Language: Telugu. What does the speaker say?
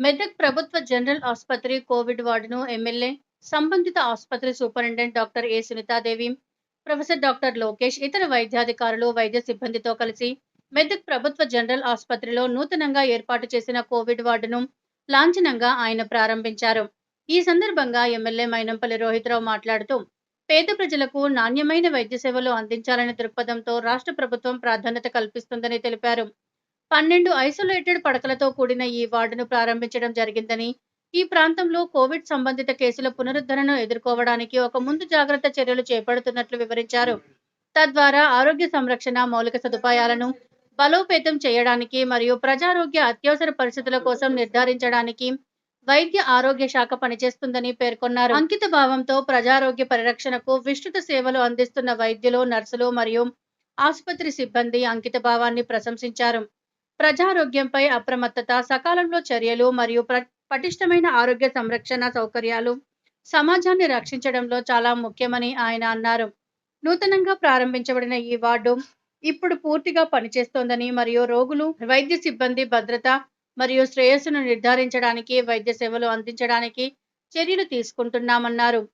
మెదక్ ప్రభుత్వ జనరల్ ఆసుపత్రి కోవిడ్ వార్డును ఎమ్మెల్యే సంబంధిత ఆసుపత్రి superintendent doctor A Sunitadevi professor doctor Lokesh ఇతర వైద్యాధికారులు వైద్య సిబ్బందితో కలిసి మెదక్ ప్రభుత్వ జనరల్ ఆసుపత్రిలో నూతనంగా ఏర్పాటు చేసిన కోవిడ్ వార్డును లాంఛనంగా ఆయన ప్రారంభించారు. ఈ సందర్భంగా ఎమ్మెల్యే మైనంపల్లి రోహిత్రావు మాట్లాడుతూ పేద ప్రజలకు నాణ్యమైన వైద్య సేవలు అందించాలనే దృక్పథంతో రాష్ట్ర ప్రభుత్వం ప్రాధాన్యత కల్పిస్తుందని తెలిపారు. పన్నెండు ఐసోలేటెడ్ పడకలతో కూడిన ఈ వార్డును ప్రారంభించడం జరిగిందని ఈ ప్రాంతంలో కోవిడ్ సంబంధిత కేసుల పునరుద్ధరణను ఎదుర్కోవడానికి ఒక ముందు జాగ్రత్త చర్యలు చేపడుతున్నట్లు వివరించారు. తద్వారా ఆరోగ్య సంరక్షణ మౌలిక సదుపాయాలను బలోపేతం చేయడానికి మరియు ప్రజారోగ్య అత్యవసర పరిస్థితుల కోసం నిర్ధారించడానికి వైద్య ఆరోగ్య శాఖ పనిచేస్తుందని పేర్కొన్నారు. అంకిత భావంతో ప్రజారోగ్య పరిరక్షణకు విస్తృత సేవలు అందిస్తున్న వైద్యులు నర్సులు మరియు ఆసుపత్రి సిబ్బంది అంకిత భావాన్ని ప్రశంసించారు. ప్రజారోగ్యంపై అప్రమత్తత సకాలంలో చర్యలు మరియు పటిష్టమైన ఆరోగ్య సంరక్షణ సౌకర్యాలు సమాజాన్ని రక్షించడంలో చాలా ముఖ్యమని ఆయన అన్నారు. నూతనంగా ప్రారంభించబడిన ఈ వార్డు ఇప్పుడు పూర్తిగా పనిచేస్తోందని మరియు రోగులు వైద్య సిబ్బంది భద్రత మరియు శ్రేయస్సును నిర్ధారించడానికి వైద్య సేవలు అందించడానికి చర్యలు తీసుకుంటున్నామన్నారు.